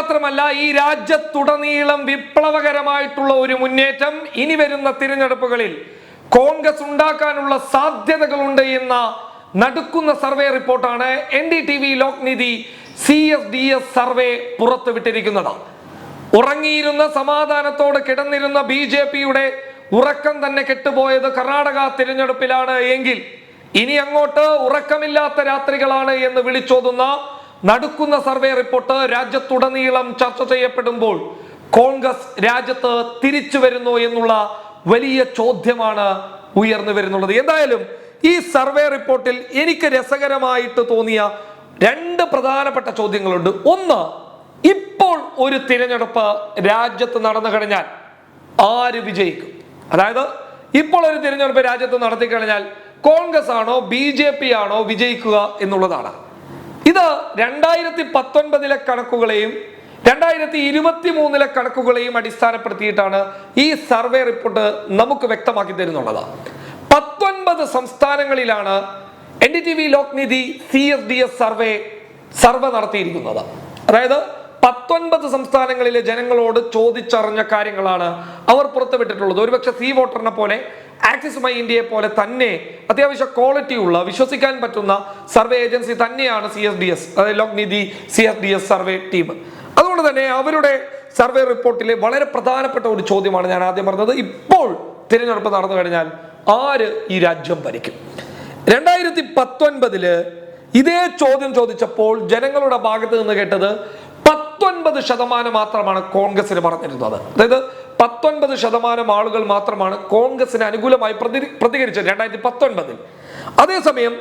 മാത്രമല്ല ഈ രാജ്യത്തുടനീളം വിപ്ലവകരമായിട്ടുള്ള ഒരു മുന്നേറ്റം ഇനി വരുന്ന തിരഞ്ഞെടുപ്പുകളിൽ കോൺഗ്രസ് ഉണ്ടാക്കാനുള്ള സാധ്യതകളുണ്ട് എന്ന നടുക്കുന്ന സർവേ റിപ്പോർട്ടാണ് N D T V Lokniti C S D S survey പുറത്തുവിട്ടിരിക്കുന്നത്. ഉറങ്ങിയിരുന്ന സമാധാനത്തോട് കിടന്നിരുന്ന ബി ജെ പിയുടെ ഉറക്കം തന്നെ കെട്ടുപോയത് കർണാടക തിരഞ്ഞെടുപ്പിലാണ് എങ്കിൽ ഇനി അങ്ങോട്ട് ഉറക്കമില്ലാത്ത രാത്രികളാണ് എന്ന് വിളിച്ചോതുന്ന നടുക്കുന്ന സർവേ റിപ്പോർട്ട് രാജ്യത്തുടനീളം ചർച്ച ചെയ്യപ്പെടുമ്പോൾ കോൺഗ്രസ് രാജ്യത്ത് തിരിച്ചു വരുന്നു എന്നുള്ള വലിയ ചോദ്യമാണ് ഉയർന്നു വരുന്നുള്ളത്. എന്തായാലും ഈ സർവേ റിപ്പോർട്ടിൽ എനിക്ക് രസകരമായിട്ട് തോന്നിയ രണ്ട് പ്രധാനപ്പെട്ട ചോദ്യങ്ങളുണ്ട്. ഒന്ന് ഇപ്പോൾ ഒരു തിരഞ്ഞെടുപ്പ് രാജ്യത്ത് നടന്നു കഴിഞ്ഞാൽ ആര് വിജയിക്കും? അതായത് ഇപ്പോൾ ഒരു തിരഞ്ഞെടുപ്പ് രാജ്യത്ത് നടത്തി കഴിഞ്ഞാൽ കോൺഗ്രസ് ആണോ ബി ജെ പി ആണോ വിജയിക്കുക എന്നുള്ളതാണ്. ഇത് രണ്ടായിരത്തി പത്തൊൻപതിലെ കണക്കുകളെയും രണ്ടായിരത്തി ഇരുപത്തി മൂന്നിലെ കണക്കുകളെയും അടിസ്ഥാനപ്പെടുത്തിയിട്ടാണ് ഈ സർവേ റിപ്പോർട്ട് നമുക്ക് വ്യക്തമാക്കി തരുന്നുള്ളത്. പത്തൊൻപത് സംസ്ഥാനങ്ങളിലാണ് N D T V Lokniti C S D S survey survey നടത്തിയിരിക്കുന്നത്. അതായത് പത്തൊൻപത് സംസ്ഥാനങ്ങളിലെ ജനങ്ങളോട് ചോദിച്ചറിഞ്ഞ കാര്യങ്ങളാണ് അവർ പുറത്തുവിട്ടിട്ടുള്ളത്. ഒരുപക്ഷെ സി വോട്ടറിനെ പോലെ ആക്സിസ് മൈ ഇന്ത്യയെ പോലെ തന്നെ അത്യാവശ്യ ക്വാളിറ്റി ഉള്ള വിശ്വസിക്കാൻ പറ്റുന്ന സർവേ ഏജൻസി തന്നെയാണ് സി എസ് ഡി എസ് അതായത് Lokniti C S D S survey team. അതുകൊണ്ട് തന്നെ അവരുടെ സർവേ റിപ്പോർട്ടിലെ വളരെ പ്രധാനപ്പെട്ട ഒരു ചോദ്യമാണ് ഞാൻ ആദ്യം പറഞ്ഞത്. ഇപ്പോൾ തിരഞ്ഞെടുപ്പ് നടന്നു കഴിഞ്ഞാൽ ആര് ഈ രാജ്യം ഭരിക്കും? രണ്ടായിരത്തി പത്തൊൻപതിൽ ഇതേ ചോദ്യം ചോദിച്ചപ്പോൾ ജനങ്ങളുടെ ഭാഗത്ത് നിന്ന് കേട്ടത് പത്തൊൻപത് ശതമാനം മാത്രമാണ് കോൺഗ്രസിന് പറഞ്ഞിരുന്നത്. അതായത് പത്തൊൻപത് ശതമാനം ആളുകൾ മാത്രമാണ് കോൺഗ്രസിന് അനുകൂലമായി പ്രതി- പ്രതികരിച്ചത് രണ്ടായിരത്തി പത്തൊൻപതിൽ അതേസമയം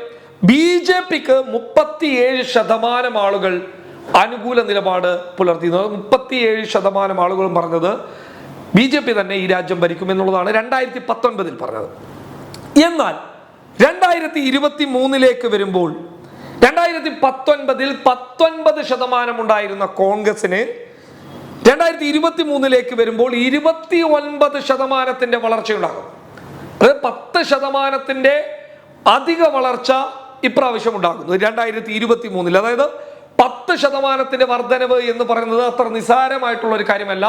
ബി ജെ പിക്ക് മുപ്പത്തിയേഴ് ശതമാനം ആളുകൾ അനുകൂല നിലപാട് പുലർത്തിയിരുന്നത് മുപ്പത്തിയേഴ് ശതമാനം ആളുകളും പറഞ്ഞത് ബി ജെ പി തന്നെ ഈ രാജ്യം ഭരിക്കും എന്നുള്ളതാണ് രണ്ടായിരത്തി പത്തൊൻപതിൽ പറഞ്ഞത്. എന്നാൽ രണ്ടായിരത്തി ഇരുപത്തി മൂന്നിലേക്ക് വരുമ്പോൾ രണ്ടായിരത്തി പത്തൊൻപതിൽ പത്തൊൻപത് ശതമാനം ഉണ്ടായിരുന്ന കോൺഗ്രസിന് രണ്ടായിരത്തി ഇരുപത്തി മൂന്നിലേക്ക് വരുമ്പോൾ ഇരുപത്തി ഒൻപത് ശതമാനത്തിന്റെ വളർച്ചയുണ്ടാകും. അതായത് പത്ത് ശതമാനത്തിന്റെ അധിക വളർച്ച ഇപ്രാവശ്യം ഉണ്ടാകുന്നു. രണ്ടായിരത്തി ഇരുപത്തി മൂന്നിൽ അതായത് പത്ത് ശതമാനത്തിന്റെ വർധനവ് എന്ന് പറയുന്നത് അത്ര നിസാരമായിട്ടുള്ള ഒരു കാര്യമല്ല.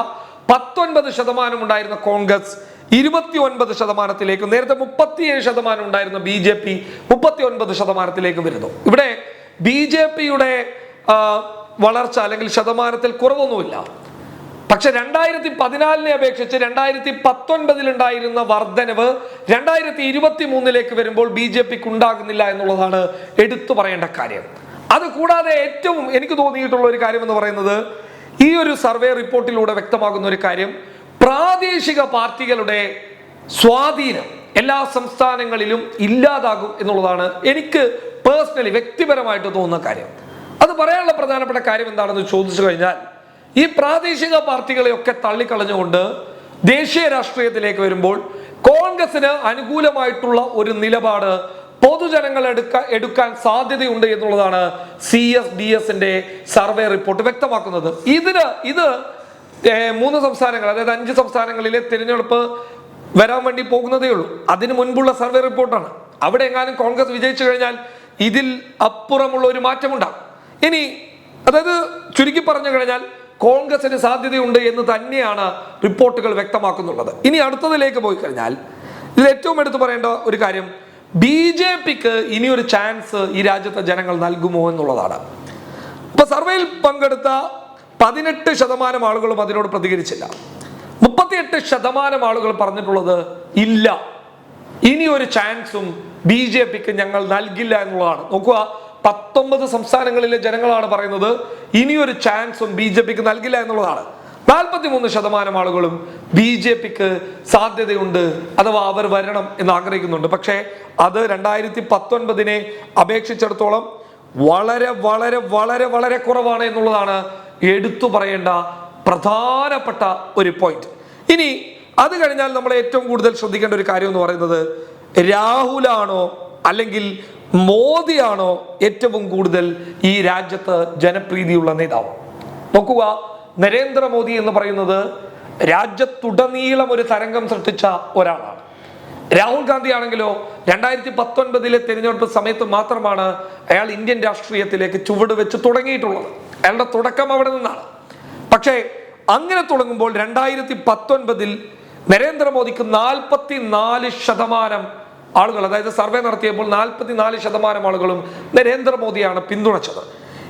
പത്തൊൻപത് ശതമാനം ഉണ്ടായിരുന്ന കോൺഗ്രസ് ഇരുപത്തി ഒൻപത് ശതമാനത്തിലേക്കും നേരത്തെ മുപ്പത്തിയേഴ് ശതമാനം ഉണ്ടായിരുന്ന ബി ജെ പി മുപ്പത്തി ഒൻപത് ശതമാനത്തിലേക്കും വരുന്നു. ഇവിടെ ബി ജെ പിയുടെ വളർച്ച അല്ലെങ്കിൽ ശതമാനത്തിൽ കുറവൊന്നുമില്ല. പക്ഷെ രണ്ടായിരത്തി പതിനാലിനെ അപേക്ഷിച്ച് രണ്ടായിരത്തി പത്തൊൻപതിലുണ്ടായിരുന്ന വർധനവ് രണ്ടായിരത്തി ഇരുപത്തി മൂന്നിലേക്ക് വരുമ്പോൾ ബി ജെ പിക്ക് ഉണ്ടാകുന്നില്ല എന്നുള്ളതാണ് എടുത്തു പറയേണ്ട കാര്യം. അത് കൂടാതെ ഏറ്റവും എനിക്ക് തോന്നിയിട്ടുള്ള ഒരു കാര്യം എന്ന് പറയുന്നത് ഈ ഒരു സർവേ റിപ്പോർട്ടിലൂടെ വ്യക്തമാകുന്ന ഒരു കാര്യം. പ്രാദേശിക പാർട്ടികളുടെ സ്വാധീനം എല്ലാ സംസ്ഥാനങ്ങളിലും ഇല്ലാതാകും എന്നുള്ളതാണ് എനിക്ക് പേഴ്സണലി വ്യക്തിപരമായിട്ട് തോന്നുന്ന കാര്യം. അത് പറയാനുള്ള പ്രധാനപ്പെട്ട കാര്യം എന്താണെന്ന് ചോദിച്ചു കഴിഞ്ഞാൽ ഈ പ്രാദേശിക പാർട്ടികളെയൊക്കെ തള്ളിക്കളഞ്ഞുകൊണ്ട് ദേശീയ രാഷ്ട്രീയത്തിലേക്ക് വരുമ്പോൾ കോൺഗ്രസിന് അനുകൂലമായിട്ടുള്ള ഒരു നിലപാട് പൊതുജനങ്ങൾ എടുക്ക എടുക്കാൻ സാധ്യതയുണ്ട് എന്നുള്ളതാണ് സി എസ് ഡി എസിന്റെ സർവേ റിപ്പോർട്ട് വ്യക്തമാക്കുന്നത്. ഇതിന് ഇത് മൂന്ന് സംസ്ഥാനങ്ങൾ അതായത് അഞ്ച് സംസ്ഥാനങ്ങളിലെ തിരഞ്ഞെടുപ്പ് വരാൻ വേണ്ടി പോകുന്നതേ ഉള്ളൂ. അതിന് മുൻപുള്ള സർവേ റിപ്പോർട്ടാണ്. അവിടെ എങ്ങാനും കോൺഗ്രസ് വിജയിച്ചു കഴിഞ്ഞാൽ ഇതിൽ അപ്പുറമുള്ള ഒരു മാറ്റമുണ്ടാകും. ഇനി അതായത് ചുരുക്കി പറഞ്ഞു കഴിഞ്ഞാൽ കോൺഗ്രസിന് സാധ്യതയുണ്ട് എന്ന് തന്നെയാണ് റിപ്പോർട്ടുകൾ വ്യക്തമാക്കുന്നുള്ളത്. ഇനി അടുത്തതിലേക്ക് പോയി കഴിഞ്ഞാൽ ഇതിൽ ഏറ്റവും എടുത്തു പറയേണ്ട ഒരു കാര്യം ബി ജെ പിക്ക് ഇനിയൊരു ചാൻസ് ഈ രാജ്യത്തെ ജനങ്ങൾ നൽകുമോ എന്നുള്ളതാണ്. ഇപ്പൊ സർവേയിൽ പങ്കെടുത്ത പതിനെട്ട് ശതമാനം ആളുകളും അതിനോട് പ്രതികരിച്ചില്ല. മുപ്പത്തിയെട്ട് ശതമാനം ആളുകൾ പറഞ്ഞിട്ടുള്ളത് ഇല്ല. ഇനി ഒരു ചാൻസും ബി ജെ പിക്ക് ഞങ്ങൾ നൽകില്ല എന്നുള്ളതാണ്. നോക്കുക പത്തൊമ്പത് സംസ്ഥാനങ്ങളിലെ ജനങ്ങളാണ് പറയുന്നത് ഇനിയൊരു ചാൻസും ബി ജെ പിക്ക് നൽകില്ല എന്നുള്ളതാണ്. നാൽപ്പത്തിമൂന്ന് ശതമാനം ആളുകളും ബി ജെ പിക്ക് സാധ്യതയുണ്ട് അഥവാ അവർ വരണം എന്ന് ആഗ്രഹിക്കുന്നുണ്ട്. പക്ഷേ അത് രണ്ടായിരത്തി പത്തൊൻപതിനെ അപേക്ഷിച്ചിടത്തോളം വളരെ വളരെ വളരെ വളരെ കുറവാണ് എന്നുള്ളതാണ് എടുത്തു പറയേണ്ട പ്രധാനപ്പെട്ട ഒരു പോയിന്റ് ഇനി അത് കഴിഞ്ഞാൽ നമ്മൾ ഏറ്റവും കൂടുതൽ ശ്രദ്ധിക്കേണ്ട ഒരു കാര്യം എന്ന് പറയുന്നത് രാഹുലാണോ അല്ലെങ്കിൽ മോദിയാണോ ഏറ്റവും കൂടുതൽ ഈ രാജ്യത്ത് ജനപ്രീതിയുള്ള നേതാവ്? നോക്കുക നരേന്ദ്രമോദി എന്ന് പറയുന്നത് രാജ്യത്തുടനീളം ഒരു തരംഗം സൃഷ്ടിച്ച ഒരാളാണ്. രാഹുൽ ഗാന്ധി ആണെങ്കിലോ രണ്ടായിരത്തി പത്തൊൻപതിലെ തിരഞ്ഞെടുപ്പ് സമയത്ത് മാത്രമാണ് അയാൾ ഇന്ത്യൻ രാഷ്ട്രീയത്തിലേക്ക് ചുവട് വെച്ച് തുടങ്ങിയിട്ടുള്ളത്. അയാളുടെ തുടക്കം അവിടെ നിന്നാണ്. പക്ഷേ അങ്ങനെ തുടങ്ങുമ്പോൾ രണ്ടായിരത്തി പത്തൊൻപതിൽ നരേന്ദ്രമോദിക്ക് നാൽപ്പത്തി നാല് ശതമാനം ആളുകൾ അതായത് സർവേ നടത്തിയപ്പോൾ നാൽപ്പത്തി നാല് ശതമാനം ആളുകളും നരേന്ദ്രമോദിയാണ് പിന്തുണച്ചത്.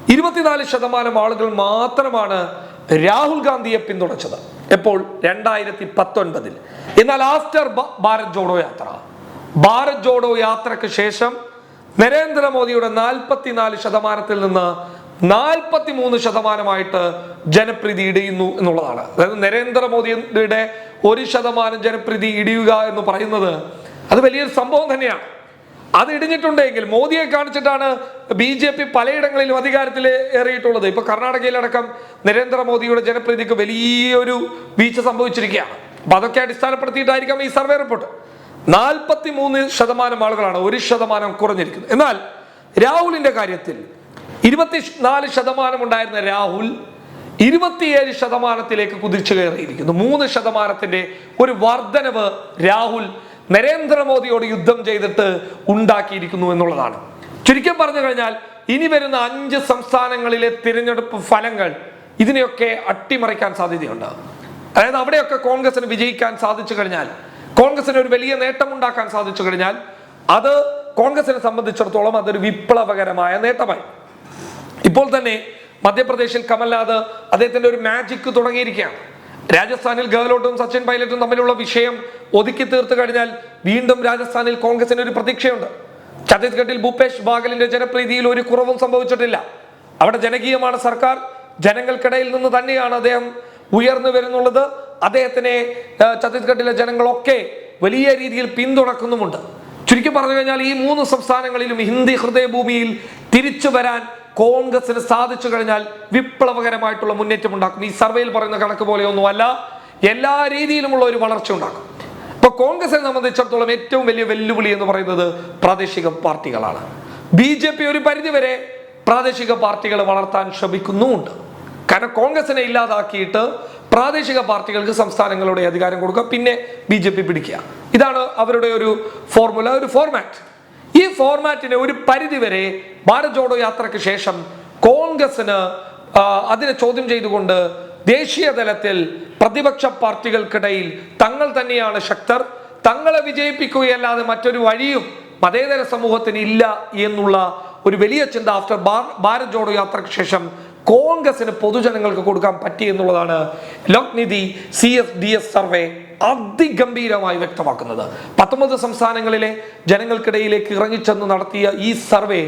ഇരുപത്തിനാല് ശതമാനം ആളുകൾ മാത്രമാണ് രാഹുൽ ഗാന്ധിയെ പിന്തുണച്ചത്. എപ്പോൾ? രണ്ടായിരത്തി പത്തൊൻപതിൽ എന്നാൽ ആഫ്റ്റർ ഭാരത് ജോഡോ യാത്ര. ഭാരത് ജോഡോ യാത്രയ്ക്ക് ശേഷം നരേന്ദ്രമോദിയുടെ നാൽപ്പത്തിനാല് ശതമാനത്തിൽ നിന്ന് നാൽപ്പത്തി മൂന്ന് ശതമാനമായിട്ട് ജനപ്രീതി ഇടിയുന്നു എന്നുള്ളതാണ്. അതായത് നരേന്ദ്രമോദിയുടെ ഒരു ശതമാനം ജനപ്രീതി ഇടിയുക എന്ന് പറയുന്നത് അത് വലിയൊരു സംഭവം തന്നെയാണ്. അത് ഇടിഞ്ഞിട്ടുണ്ടെങ്കിൽ മോദിയെ കാണിച്ചിട്ടാണ് ബി ജെ പി പലയിടങ്ങളിലും അധികാരത്തിൽ ഏറിയിട്ടുള്ളത്. ഇപ്പൊ കർണാടകയിലടക്കം നരേന്ദ്രമോദിയുടെ ജനപ്രീതിക്ക് വലിയൊരു വീഴ്ച സംഭവിച്ചിരിക്കുകയാണ്. അപ്പൊ അതൊക്കെ അടിസ്ഥാനപ്പെടുത്തിയിട്ടായിരിക്കാം ഈ സർവേ റിപ്പോർട്ട്. നാൽപ്പത്തി മൂന്ന് ശതമാനം ആളുകളാണ് ഒരു ശതമാനം കുറഞ്ഞിരിക്കുന്നത്. എന്നാൽ രാഹുലിന്റെ കാര്യത്തിൽ ഇരുപത്തി നാല് ശതമാനം ഉണ്ടായിരുന്ന രാഹുൽ ഇരുപത്തിയേഴ് ശതമാനത്തിലേക്ക് കുതിച്ചു കയറിയിരിക്കുന്നു. മൂന്ന് ശതമാനത്തിന്റെ ഒരു വർധനവ് രാഹുൽ നരേന്ദ്രമോദിയോട് യുദ്ധം ചെയ്തിട്ട് ഉണ്ടാക്കിയിരിക്കുന്നു എന്നുള്ളതാണ്. ചുരുക്കം പറഞ്ഞു കഴിഞ്ഞാൽ ഇനി വരുന്ന അഞ്ച് സംസ്ഥാനങ്ങളിലെ തിരഞ്ഞെടുപ്പ് ഫലങ്ങൾ ഇതിനെയൊക്കെ അട്ടിമറിക്കാൻ സാധ്യതയുണ്ട്. അതായത് അവിടെയൊക്കെ കോൺഗ്രസിന് വിജയിക്കാൻ സാധിച്ചു കഴിഞ്ഞാൽ കോൺഗ്രസിന് ഒരു വലിയ നേട്ടം ഉണ്ടാക്കാൻ സാധിച്ചു കഴിഞ്ഞാൽ അത് കോൺഗ്രസിനെ സംബന്ധിച്ചിടത്തോളം അതൊരു വിപ്ലവകരമായ നേട്ടമായി. ഇപ്പോൾ തന്നെ മധ്യപ്രദേശിൽ കമൽനാഥ് അദ്ദേഹത്തിന്റെ ഒരു മാജിക് തുടങ്ങിയിരിക്കുകയാണ്. രാജസ്ഥാനിൽ ഗെഹ്ലോട്ടും സച്ചിൻ പൈലറ്റും തമ്മിലുള്ള വിഷയം ഒതുക്കി തീർത്തു കഴിഞ്ഞാൽ വീണ്ടും രാജസ്ഥാനിൽ കോൺഗ്രസിന് ഒരു പ്രതീക്ഷയുണ്ട്. ഛത്തീസ്ഗഡിൽ ഭൂപേഷ് ബാഗലിന്റെ ജനപ്രീതിയിൽ ഒരു കുറവും സംഭവിച്ചിട്ടില്ല. അവിടെ ജനകീയമാണ് സർക്കാർ ജനങ്ങൾക്കിടയിൽ നിന്ന് തന്നെയാണ് അദ്ദേഹം ഉയർന്നു വരുന്നുള്ളത്. അദ്ദേഹത്തിനെ ഛത്തീസ്ഗഡിലെ ജനങ്ങളൊക്കെ വലിയ രീതിയിൽ പിന്തുണക്കുന്നുമുണ്ട്. ചുരുക്കി പറഞ്ഞു കഴിഞ്ഞാൽ ഈ മൂന്ന് സംസ്ഥാനങ്ങളിലും ഹിന്ദി ഹൃദയഭൂമിയിൽ തിരിച്ചു വരാൻ കോൺഗ്രസിന് സാധിച്ചു കഴിഞ്ഞാൽ വിപ്ലവകരമായിട്ടുള്ള മുന്നേറ്റം ഉണ്ടാക്കും. ഈ സർവേയിൽ പറയുന്ന കണക്ക് പോലെയൊന്നുമല്ല എല്ലാ രീതിയിലുമുള്ള ഒരു വളർച്ച ഉണ്ടാക്കും. ഇപ്പൊ കോൺഗ്രസിനെ സംബന്ധിച്ചിടത്തോളം ഏറ്റവും വലിയ വെല്ലുവിളി എന്ന് പറയുന്നത് പ്രാദേശിക പാർട്ടികളാണ്. ബി ജെ പി ഒരു പരിധിവരെ പ്രാദേശിക പാർട്ടികളെ വളർത്താൻ ശ്രമിക്കുന്നുമുണ്ട്. കാരണം കോൺഗ്രസിനെ ഇല്ലാതാക്കിയിട്ട് പ്രാദേശിക പാർട്ടികൾക്ക് സംസ്ഥാനങ്ങളുടെ അധികാരം കൊടുക്കുക പിന്നെ ബി ജെ പി പിടിക്കുക. ഇതാണ് അവരുടെ ഒരു ഫോർമുല ഒരു ഫോർമാറ്റ് ഈ ഫോർമാറ്റിനെ ഒരു പരിധിവരെ ഭാരത് ജോഡോ യാത്രയ്ക്ക് ശേഷം കോൺഗ്രസിന് അതിനെ ചോദ്യം ചെയ്തുകൊണ്ട് ദേശീയ തലത്തിൽ പ്രതിപക്ഷ പാർട്ടികൾക്കിടയിൽ തങ്ങൾ തന്നെയാണ് ശക്തർ തങ്ങളെ വിജയിപ്പിക്കുകയല്ലാതെ മറ്റൊരു വഴിയും മതേതര സമൂഹത്തിന് ഇല്ല എന്നുള്ള ഒരു വലിയ ചിന്ത ആഫ്റ്റർ ഭാരത് ജോഡോ യാത്രയ്ക്ക് ശേഷം കോൺഗ്രസിന് പൊതുജനങ്ങൾക്ക് കൊടുക്കാൻ പറ്റി എന്നുള്ളതാണ് Lokniti C S D S survey അതിഗംഭീരമായി വ്യക്തമാക്കുന്നത്. പത്തൊമ്പത് സംസ്ഥാനങ്ങളിലെ ജനങ്ങൾക്കിടയിലേക്ക് ഇറങ്ങിച്ചെന്ന് നടത്തിയ ഈ സർവേ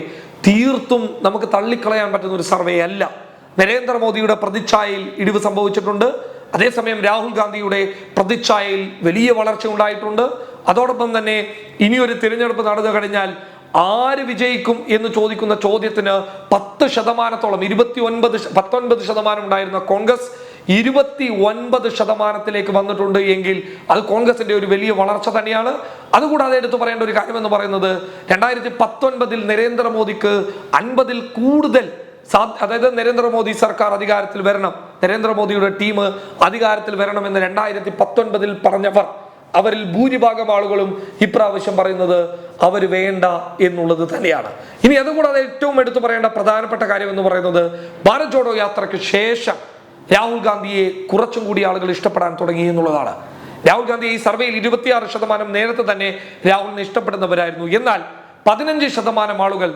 തീർത്തും നമുക്ക് തള്ളിക്കളയാൻ പറ്റുന്ന ഒരു സർവേ അല്ല. നരേന്ദ്രമോദിയുടെ പ്രതിച്ഛായയിൽ ഇടിവ് സംഭവിച്ചിട്ടുണ്ട്. അതേസമയം രാഹുൽ ഗാന്ധിയുടെ പ്രതിച്ഛായയിൽ വലിയ വളർച്ച ഉണ്ടായിട്ടുണ്ട്. അതോടൊപ്പം തന്നെ ഇനിയൊരു തിരഞ്ഞെടുപ്പ് നടന്നു കഴിഞ്ഞാൽ ആര് വിജയിക്കും എന്ന് ചോദിക്കുന്ന ചോദ്യത്തിന് പത്ത് ശതമാനത്തോളം ഇരുപത്തി ഒൻപത് പത്തൊൻപത് ശതമാനം ഉണ്ടായിരുന്ന കോൺഗ്രസ് ഇരുപത്തി ഒൻപത് ശതമാനത്തിലേക്ക് വന്നിട്ടുണ്ട് എങ്കിൽ അത് കോൺഗ്രസിന്റെ ഒരു വലിയ വളർച്ച തന്നെയാണ്. അതുകൂടാതെ എടുത്തു പറയേണ്ട ഒരു കാര്യം എന്ന് പറയുന്നത് രണ്ടായിരത്തി പത്തൊൻപതിൽ നരേന്ദ്രമോദിക്ക് അൻപതിൽ കൂടുതൽ അതായത് നരേന്ദ്രമോദി സർക്കാർ അധികാരത്തിൽ വരണം. നരേന്ദ്രമോദിയുടെ ടീം അധികാരത്തിൽ വരണം വരണമെന്ന് രണ്ടായിരത്തി പത്തൊൻപതിൽ പറഞ്ഞവർ. അവരിൽ ഭൂരിഭാഗം ആളുകളും ഇപ്രാവശ്യം പറയുന്നത് അവർ വേണ്ട എന്നുള്ളത് തന്നെയാണ്. ഇനി അതുകൂടാതെ ഏറ്റവും എടുത്തു പറയേണ്ട പ്രധാനപ്പെട്ട കാര്യം എന്ന് പറയുന്നത് ഭാരത് ജോഡോ യാത്രയ്ക്ക് ശേഷം രാഹുൽ ഗാന്ധിയെ കുറച്ചും കൂടി ആളുകൾ ഇഷ്ടപ്പെടാൻ തുടങ്ങി എന്നുള്ളതാണ്. രാഹുൽ ഗാന്ധി ഈ സർവേയിൽ ഇരുപത്തിയാറ് ശതമാനം നേരത്തെ തന്നെ രാഹുലിനെ ഇഷ്ടപ്പെടുന്നവരായിരുന്നു. എന്നാൽ പതിനഞ്ച് ശതമാനം ആളുകൾ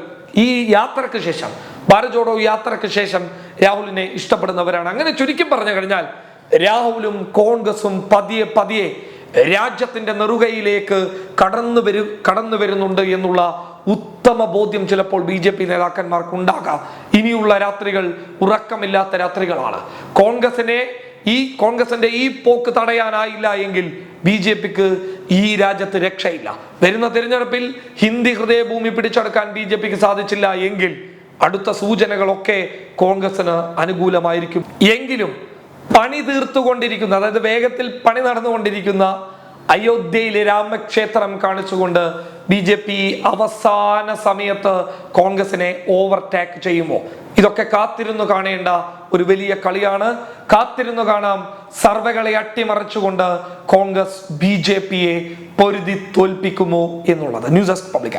ഈ യാത്രയ്ക്ക് ശേഷം ഭാരത് ജോഡോ യാത്രയ്ക്ക് ശേഷം രാഹുലിനെ ഇഷ്ടപ്പെടുന്നവരാണ്. അങ്ങനെ ചുരുക്കി പറഞ്ഞു കഴിഞ്ഞാൽ രാഹുലും കോൺഗ്രസും പതിയെ പതിയെ രാജ്യത്തിന്റെ നെറുകയിലേക്ക് കടന്നു വരു കടന്നു വരുന്നുണ്ട് എന്നുള്ള ഉത്തമ ബോധ്യം ചിലപ്പോൾ ബി ജെ പി നേതാക്കന്മാർക്ക് ഉണ്ടാകാം. ഇനിയുള്ള രാത്രികൾ ഉറക്കമില്ലാത്ത രാത്രികളാണ്. കോൺഗ്രസിനെ ഈ കോൺഗ്രസിന്റെ ഈ പോക്ക് തടയാനായില്ല എങ്കിൽ ബി ജെ പിക്ക് ഈ രാജ്യത്ത് രക്ഷയില്ല. വരുന്ന തിരഞ്ഞെടുപ്പിൽ ഹിന്ദി ഹൃദയഭൂമി പിടിച്ചെടുക്കാൻ ബി ജെ പിക്ക് സാധിച്ചില്ല എങ്കിൽ അടുത്ത സൂചനകളൊക്കെ കോൺഗ്രസിന് അനുകൂലമായിരിക്കും. എങ്കിലും പണി തീർത്തുകൊണ്ടിരിക്കുന്ന അതായത് വേഗത്തിൽ പണി നടന്നുകൊണ്ടിരിക്കുന്ന അയോധ്യയിലെ രാമക്ഷേത്രം കാണിച്ചുകൊണ്ട് ബി ജെ പി അവസാന സമയത്ത് കോൺഗ്രസിനെ ഓവർടേക്ക് ചെയ്യുമോ? ഇതൊക്കെ കാത്തിരുന്നു കാണേണ്ട ഒരു വലിയ കളിയാണ്. കാത്തിരുന്നു കാണാം സർവകളെ അട്ടിമറിച്ചുകൊണ്ട് കോൺഗ്രസ് ബി ജെ പിയെ പൊരുതി തോൽപ്പിക്കുമോ എന്നുള്ളത്. News desk public